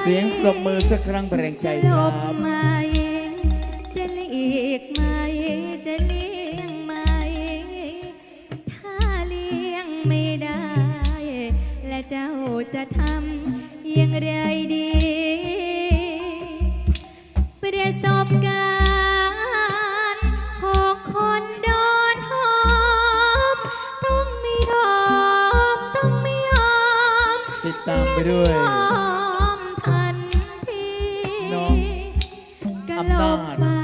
เสียงปรบมือสักครั้งแรงใจครับจะเลีกไหมจะเลี้ยงไหมถ้าเลี้ยงไม่ได้ และเจ้าจะทำยังไรดีประสบการณ์ของคนโดนหอมต้องไม่ยอมต้องไม่ยอมติดตามไปด้วย God.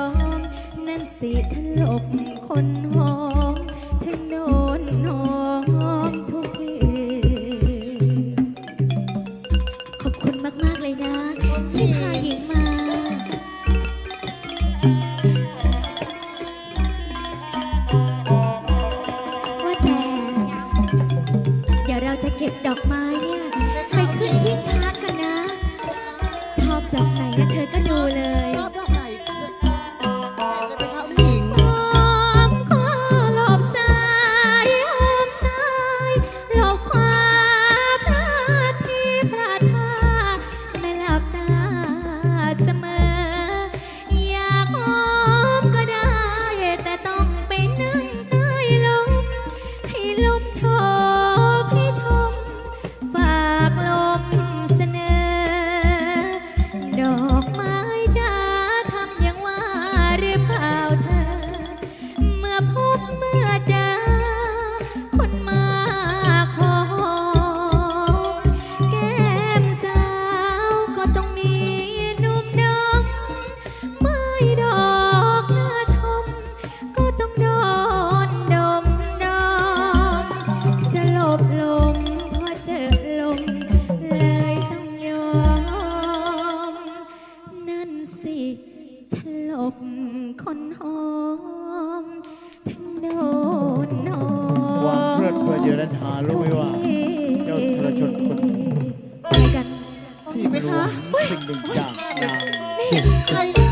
อง นั่นสิฉลบคนหอมถึงโดนหอมทุกคืนขอบคุณมากมากเลยนะที่พาหญิงมา ว่าแต่ เดี๋ยวเราจะเก็บดอกไม้ time. บคนหอมทั้งโดนนอวางเครื่องเพื่อเยอะนั้นหารู้ไหมว่า เจ้าทรชนคนที่รู้สิ่งหนึ่งอย่างนาง ใค